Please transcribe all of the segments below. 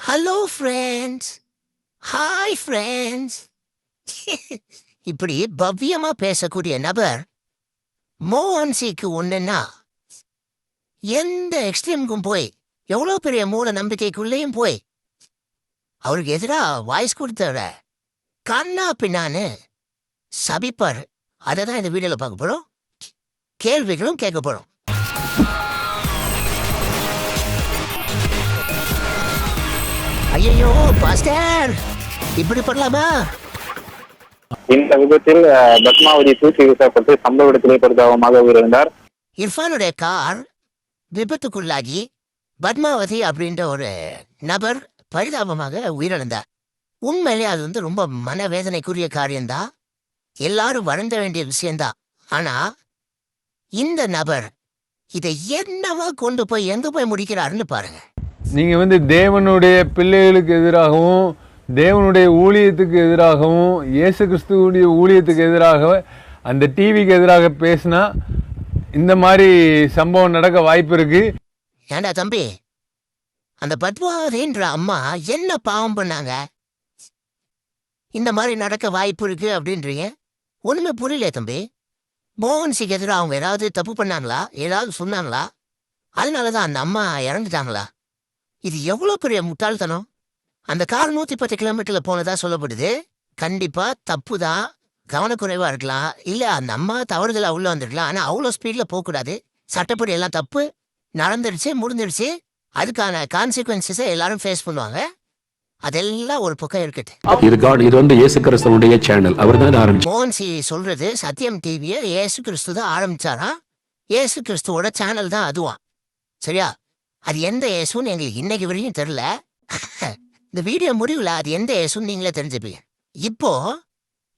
Hello friends hi friends இப்படி பவ்யமா பேசக்கூடிய நபர் மோகன்சிக்கு ஒன்றுன்னா எந்த எக்ஸ்ட்ரீமுக்கும் போய் எவ்வளோ பெரிய மூட நம்பிக்கைக்குள்ளேயும் போய் அவருக்கு எதிராக வாய்ஸ் கொடுத்தவர கண்ணா பின்னான்னு சபிப்பார். அதை தான் இந்த வீடியோவில் பார்க்க போகிறோம் கேள்விகளும் கேட்க போகிறோம் ஐயோ பாஸ்டர். இப்படி பண்ணலாமா? இந்த விபத்தில் பத்மாவதி தூக்கி வீசப்பட்டு சம்பவ இடத்திலே பரிதாபமாக உயிரிழந்தார். இர்ஃபானுடைய கார் விபத்துக்குள்ளாகி பத்மாவதி அப்படின்ற ஒரு நபர் பரிதாபமாக உயிரிழந்தார். உண்மையிலே அது வந்து ரொம்ப மனவேதனைக்குரிய காரியம்தான். எல்லாரும் வருந்த வேண்டிய விஷயம்தான். ஆனா இந்த நபர் இதை என்னவா கொண்டு போய் எங்க போய் முடிக்கிறாருன்னு பாருங்க. நீங்க வந்து தேவனுடைய பிள்ளைகளுக்கு எதிராகவும் தேவனுடைய ஊழியத்துக்கு எதிராகவும் இயேசு கிறிஸ்துவுடைய ஊழியத்துக்கு எதிராக அந்த டிவிக்கு எதிராக பேசினா இந்த மாதிரி சம்பவம் நடக்க வாய்ப்பு இருக்கு. ஏண்டா தம்பி? அந்த பத்மாவதின்ற அம்மா என்ன பாவம் பண்ணாங்க? இந்த மாதிரி நடக்க வாய்ப்பு இருக்கு அப்படின்றீங்க? ஒண்ணுமே புரியல தம்பி. மோகன்சிக்கு எதிராக அவங்க ஏதாவது தப்பு பண்ணாங்களா? ஏதாவது சொன்னாங்களா? அதனாலதான் அந்த அம்மா இறந்துட்டாங்களா? இது எவ்வளவு பெரிய முட்டாள்தனம்? அந்த கார் நூத்தி பத்து கிலோமீட்டர்ல போனதா சொல்லப்படுது? கண்டிப்பா தப்பு தான் கவனக்குறைவா இருக்கலாம். இல்ல அந்த அம்மா தவறுதலா உள்ள வந்துருக்கலாம். ஆனா அவ்வளோ ஸ்பீட்ல போகக்கூடாது. சட்டப்படி எல்லாம் தப்பு. நடந்துருச்சு முடிஞ்சிருச்சு. அதுக்கான கான்சிக்வன்சஸை எல்லாரும் ஃபேஸ் பண்ணுவாங்க. அதெல்லாம் ஒரு பக்கம் இருக்கட்டும். இது காட் இது வந்து இயேசு கிறிஸ்துவனுடைய சேனல் அவர் தான் ஆரம்பிச்சு மோகன்சி சொல்றது சத்தியம் டிவியை ஏசு கிறிஸ்து தான் ஆரம்பிச்சாராம். ஏசு கிறிஸ்துவோட சேனல் தான் அதுவாம். சரியா? அது எந்த இயேசுன்னு எங்களுக்கு இன்னைக்கு வரையும் தெரியல. இந்த வீடியோ முடிவில் அது எந்த இயேசுன்னு நீங்களே தெரிஞ்சுப்பீங்க. இப்போ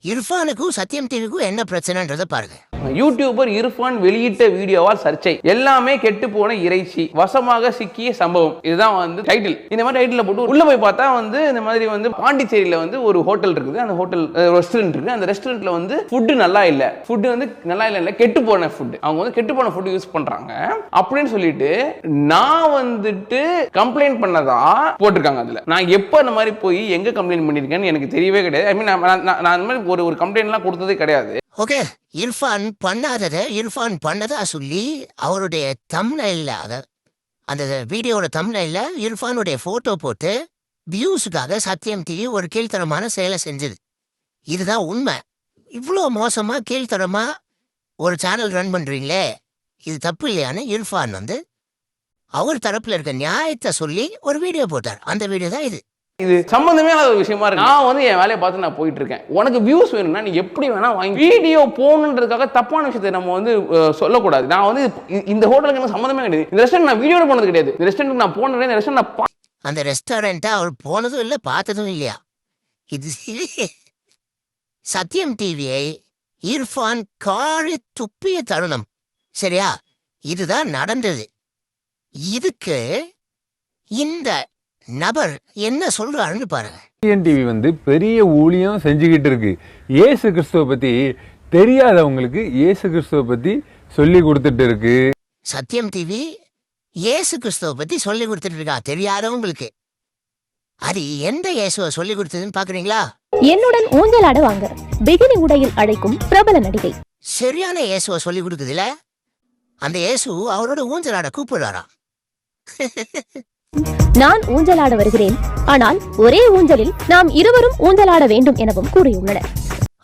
இர்ஃபானுக்கும் சத்யம் டிவிக்கும் என்ன பிரச்சனைன்றதை பாருங்க. யூடியூபர் இர்ஃபான் வெளியிட்ட வீடியோவால் சர்ச்சை. எல்லாமே கெட்டு போன இறைச்சி. வசமாக சிக்கிய சம்பவம். இதுதான் வந்து டைட்டில் இந்த மாதிரி டைட்டில் போட்டு உள்ள போய் பார்த்தா வந்து இந்த மாதிரி வந்து பாண்டிச்சேரியில வந்து ஒரு ஹோட்டல் இருக்குது. அந்த ஹோட்டல் ரெஸ்டாரண்ட் இருக்கு. அந்த ரெஸ்டாரண்ட்ல வந்து ஃபுட்டு நல்லா இல்ல. ஃபுட்டு வந்து நல்லா இல்ல இல்லை கெட்டு போன ஃபுட்டு அவங்க வந்து கெட்டு போன ஃபுட் யூஸ் பண்றாங்க. அப்படின்னு சொல்லிட்டு நான் வந்துட்டு கம்ப்ளைண்ட் பண்ணதா போட்டிருக்காங்க அதுல. நான் எப்போ அந்த மாதிரி போய் எங்க கம்ப்ளைண்ட் பண்ணிருக்கேன்னு எனக்கு தெரியவே கிடையாது. ஐ மீன் நான் நான் அந்த மாதிரி ஒரு ஒரு கம்ப்ளைண்ட்லாம் கொடுத்ததே கிடையாது. ஓகே இர்ஃபான் பண்ணாததை இர்ஃபான் பண்ணதா சொல்லி அவருடைய தம்னைல அந்த வீடியோட தம்னைல இர்ஃபானுடைய ஃபோட்டோ போட்டு வியூஸுக்காக சத்தியம் டிவி ஒரு கீழ்த்தரமான செயலை செஞ்சது. இதுதான் உண்மை. இவ்வளோ மோசமா கீழ்த்தரமா ஒரு சேனல் ரன் பண்றீங்களே இது தப்பு இல்லையான்னு இர்ஃபான் வந்து அவர் தரப்புல இருக்க நியாயத்தை சொல்லி ஒரு வீடியோ போட்டார். அந்த வீடியோ தான் இது. இது சம்பந்தமே இல்லாத ஒரு விஷயமா இருக்கு. நான் வந்து என் வேலையை பார்த்து நான் போயிட்டு இருக்கேன் உனக்கு வியூஸ் வேணும்னா நீ எப்படி வேணா வாங்கி வீடியோ போகணுன்றதுக்காக தப்பான விஷயத்தை நம்ம வந்து சொல்லக்கூடாது. நான் வந்து இந்த ஹோட்டலுக்கு எனக்கு சம்மந்தமே கிடையாது. இந்த ரெஸ்டாரண்ட் நான் வீடியோல போனது கிடையாது. இந்த ரெஸ்டாரண்ட் நான் போனது இந்த ரெஸ்டாரண்ட் நான் அந்த ரெஸ்டாரண்ட்டை அவர் போனதும் இல்லை பார்த்ததும் இல்லையா? இது சத்யம் டிவியை இர்ஃபான் காரி துப்பிய தருணம். சரியா? இதுதான் நடந்தது. இதுக்கு இந்த நபர் என்ன சொல்றாருன்னு பாருங்க. டிவி வந்து பெரிய ஊழியம் செஞ்சுக்கிட்டு இருக்கு. இயேசு கிறிஸ்துவ பத்தி தெரியாதவங்களுக்கு இயேசு கிறிஸ்துவ பத்தி சொல்லி கொடுத்துட்டு இருக்கு. சத்யம் டிவி இயேசு கிறிஸ்துவ பத்தி சொல்லி கொடுத்துட்டு இருக்கா? தெரியாதவங்களுக்கு. அது எந்த இயேசுவை சொல்லி கொடுத்ததுன்னு பாக்குறீங்களா? என்னுடன் ஊஞ்சலாட வாங்க. பிகினி உடையில் அழைக்கும் பிரபல நடிகை. சரியான இயேசுவை சொல்லி கொடுக்குதுல? அந்த இயேசு அவரோட ஊஞ்சலாட கூப்பிடுறாராம். நான் ஊஞ்சலாட வருகிறேன். ஆனால் ஒரே ஊஞ்சலில் நாம் இருவரும் ஊஞ்சலாட வேண்டும் எனவும் கூறியுள்ளனர்.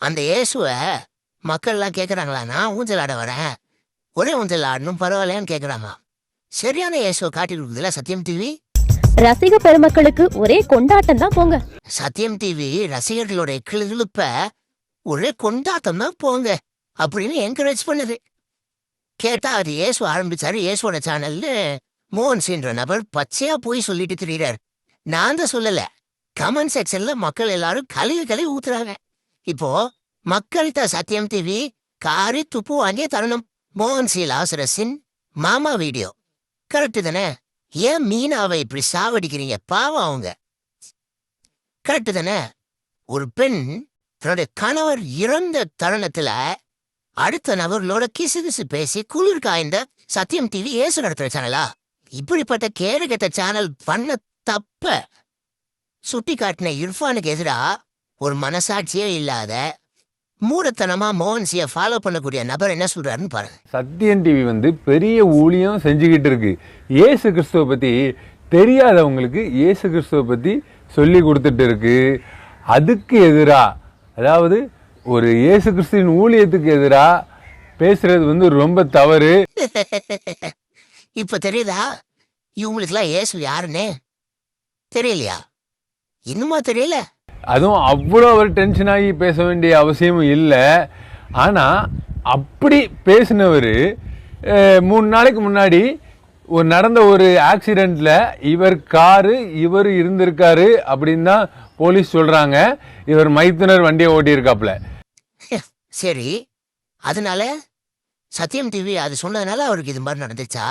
அந்த இயேசுவை மக்கள்லாம் கேட்குறாங்களா நான் ஊஞ்சல் ஆட வரேன். ஒரே ஊஞ்சல் ஆடணும் பரவாயில்லையான்னு கேட்குறாங்க சரியான இயேசுவை காட்டி கொடுக்குதுல சத்யம் டிவி? ரசிக பெருமக்களுக்கு ஒரே கொண்டாட்டம் தான் போங்க. சத்யம் டிவி ரசிகர்களுடைய கிளிழுப்ப ஒரே கொண்டாட்டம் தான் போங்க அப்படின்னு என்கரேஜ் பண்ணுது. கேட்டா அது இயேசு ஆரம்பிச்சாரு இயேசுவோட சேனல்னு மோகன் சின்ற நபர் பச்சையா போய் சொல்லிட்டு திரியிறார். நான் தான் சொல்லல. கமெண்ட் செக்ஷன்ல மக்கள் எல்லாரும் கழுவி கழுவி ஊத்துறாங்க. இப்போ மக்கள்கிட்ட சத்யம் டிவி காரி துப்பு வாங்கிய தருணம். மோகன் சி லாசரஸின் மாமா வீடியோ. கரெக்டு தானே? ஏன் மீனாவை இப்படி சாவடிக்கிறீங்க? பாவம் அவங்க. கரெக்டு தானே? ஒரு பெண் தன்னுடைய கணவர் இறந்த தருணத்துல அடுத்த நபர்களோட கிசு கிசு பேசி குளிர் காய்ந்த சத்தியம் டிவி ஏசு நடத்துற சேனலா இப்படிப்பட்ட கேடு கெட்ட சேனல் பண்ண தப்ப. சுட்டி காட்டின இர்ஃபானுக்கு எதிரா ஒரு மனசாட்சியே இல்லாத மூடத்தனமா மோகன்சியை ஃபாலோ பண்ணக்கூடிய நபர் என்ன சொல்றாருன்னு பாருங்க. சத்தியன் டிவி வந்து பெரிய ஊழியம் செஞ்சுக்கிட்டு இருக்கு. இயேசு கிறிஸ்துவை பற்றி தெரியாதவங்களுக்கு இயேசு கிறிஸ்துவை பற்றி சொல்லி கொடுத்துட்டு இருக்கு. அதுக்கு எதிராக அதாவது ஒரு இயேசு கிறிஸ்துவின் ஊழியத்துக்கு எதிராக பேசுறது வந்து ரொம்ப தவறு. இப்ப தெரியுதா? இவங்களுக்குலாம் இயேசு யாருன்னு? தெரியலையா? இன்னுமா தெரியல? அதுவும் அவ்வளோ ஒரு டென்ஷன் ஆகி பேச வேண்டிய அவசியமும் இல்லை. ஆனால் அப்படி பேசினவர் மூணு நாளைக்கு முன்னாடி ஒரு நடந்த ஒரு ஆக்சிடெண்ட்டில் இவர் காரு இவர் இருந்திருக்காரு அப்படின்னு தான் போலீஸ் சொல்கிறாங்க இவர் மைத்துனர் வண்டியை ஓட்டியிருக்காப்புல. சரி. அதனால சத்யம் டிவி அது சொன்னதுனால அவருக்கு இது மாதிரி நடந்துச்சா?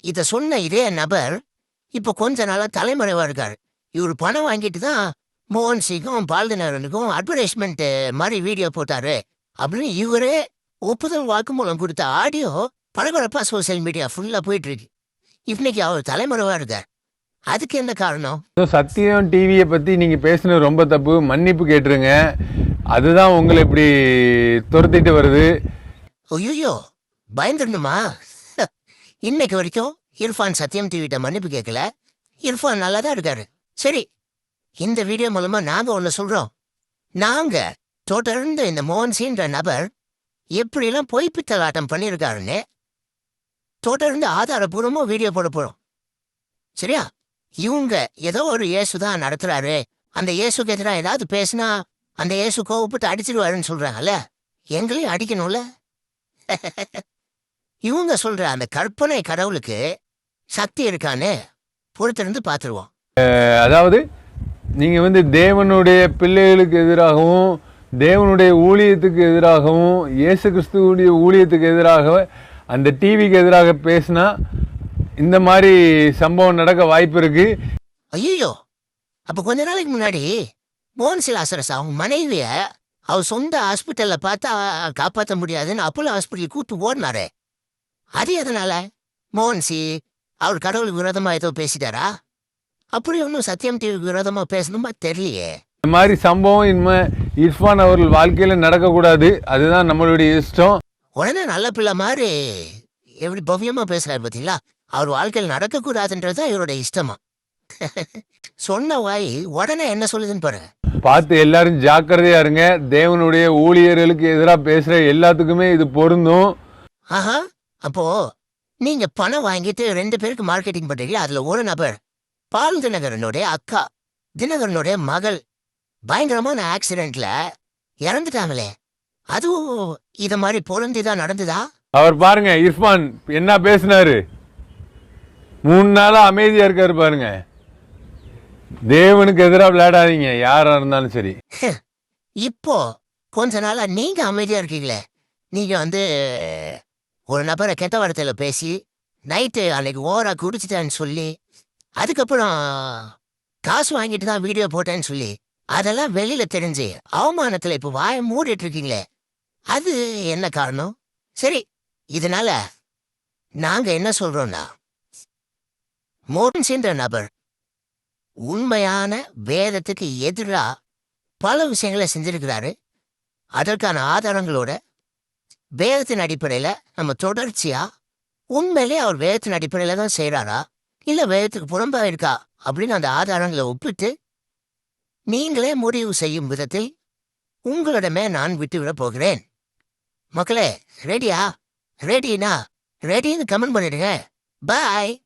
இத சொன்ன இதே நபர் இப்போ கொஞ்ச நாளா தலைமறைவா இருக்காரு இவர் பணம் வாங்கிட்டு தான் மோகன் சிங்கும் பால்தினரனுக்கும் அட்வர்டைஸ்மெண்ட் மாதிரி வீடியோ போட்டாரு. அப்படின்னு இவரே ஒப்புதல் வாக்குமூலம் கொடுத்த ஆடியோ பரபரப்பா சோசியல் மீடியா ஃபுல்லா போயிட்டு இருக்கு இன்னைக்கு அவர் தலைமறைவா இருக்கார் அதுக்கு என்ன காரணம்? சத்தியம் டிவியை பற்றி நீங்கள் பேசுனது ரொம்ப தப்பு. மன்னிப்பு கேட்டுருங்க. அதுதான் உங்களை இப்படி துரத்திட்டு வருது. ஐயோ பயந்துடணுமா? இன்னைக்கு வரைக்கும் இர்ஃபான் சத்யம் டிவிட்ட மன்னிப்பு கேட்கல இர்ஃபான் நல்லா தான் இருக்காரு. சரி இந்த வீடியோ மூலமா நாங்க ஒன்று சொல்றோம். நாங்க தொடர்ந்து இந்த மோகன்சின்ற நபர் எப்படிலாம் பொய் பித்தலாட்டம் பண்ணியிருக்காருன்னு தொடர்ந்து ஆதாரபூர்வமா வீடியோ போட போறோம். சரியா? இவங்க ஏதோ ஒரு இயேசு தான் நடத்துறாரு. அந்த இயேசுக்கு எதிராக ஏதாவது பேசினா அந்த இயேசு கோவப்பட்டு அடிச்சிருவாருன்னு சொல்றாங்கல்ல. எங்களையும் அடிக்கணும்ல? இவங்க சொல்ற அந்த கற்பனை கடவுளுக்கு சக்தி இருக்கான்னு பொறுத்திருந்து பார்த்துருவோம். அதாவது நீங்கள் வந்து தேவனுடைய பிள்ளைகளுக்கு எதிராகவும் தேவனுடைய ஊழியத்துக்கு எதிராகவும் இயேசு கிறிஸ்துவுடைய ஊழியத்துக்கு எதிராக அந்த டிவிக்கு எதிராக பேசினா இந்த மாதிரி சம்பவம் நடக்க வாய்ப்பு இருக்கு. ஐயோ அப்ப கொஞ்ச நாளைக்கு முன்னாடி மோகன் சிலாசரஸ் அவங்க மனைவிய அவர் சொந்த ஹாஸ்பிட்டல்ல பார்த்தா காப்பாற்ற முடியாதுன்னு அப்போலோ ஹாஸ்பிட்டல் கூட்டு ஓடினாரே. அது எதனால? மோகன் சி அவர் கடவுளுக்கு விரோதமா ஏதோ பேசிட்டாரா? அப்படி ஒன்றும் சத்யம் டிவிக்கு விரோதமா பேசணுமா தெரியலையே. இந்த மாதிரி சம்பவம் இனிமே இர்ஃபான் அவர்கள் வாழ்க்கையில் நடக்கக்கூடாது. அதுதான் நம்மளுடைய இஷ்டம். உடனே நல்ல பிள்ளை மாதிரி எப்படி பவ்யமா பேசுறாரு பாத்தீங்களா அவர் வாழ்க்கையில் நடக்கக்கூடாதுன்றது இவரோட இஷ்டமா. சொன்ன வாய் உடனே என்ன சொல்லுதுன்னு பாருங்க. பார்த்து எல்லாரும் ஜாக்கிரதையா இருங்க. தேவனுடைய ஊழியர்களுக்கு எதிராக பேசுற எல்லாத்துக்குமே இது பொருந்தும். ஆஹா. அப்போ நீங்க பணம் வாங்கிட்டு ரெண்டு பேருக்கு மார்க்கெட்டிங் பண்றீங்களா அதுல ஒரு நபர் பால் தினகரனுடைய அக்கா தினகரனுடைய மகள். பயங்கரமான ஆக்சிடென்ட்ல இறந்துட்டாங்களே. அதுவும் இத மாதிரி பொருந்திதான் நடந்ததா? அவர் பாருங்க இர்ஃபான் என்ன பேசினாரு? மூணு நாளா அமைதியா இருக்காரு பாருங்க. தேவனுக்கு எதிராக விளையாடாதீங்க யாரா இருந்தாலும் சரி. இப்போ கொஞ்ச நாளா நீங்க அமைதியா இருக்கீங்களே. நீங்க வந்து ஒரு நபரை கெட்ட வார்த்தையில் பேசி நைட்டு அன்னைக்கு ஓரா குடிச்சிட்டேன்னு சொல்லி அதுக்கப்புறம் காசு வாங்கிட்டு தான் வீடியோ போட்டேன்னு சொல்லி அதெல்லாம் வெளியில தெரிஞ்சு அவமானத்துல இப்போ வாயை மூடிட்டு இருக்கீங்களே அது என்ன காரணம்? சரி இதனால நாங்க என்ன சொல்கிறோன்னா மோட்டன்ஸ்ன்ற நபர் உண்மையான வேதத்துக்கு எதிரா பல விஷயங்களை செஞ்சிருக்கிறாரு. அதற்கான ஆதாரங்களோட வேதத்தின் அடிப்படையில நம்ம தொடர்ச்சியா உண்மையிலே அவர் வேதத்தின் அடிப்படையில தான் செய்றாரா? இல்ல வேதத்துக்கு புறம்பா இருக்கா? அப்படின்னு அந்த ஆதாரங்களை ஒப்பிட்டு நீங்களே முடிவு செய்யும் விதத்தில் உங்களிடமே நான் விட்டுவிடப் போகிறேன். மக்களே ரெடியா ரெடினா ரெடின்னு கமெண்ட் பண்ணிடுங்க. பாய்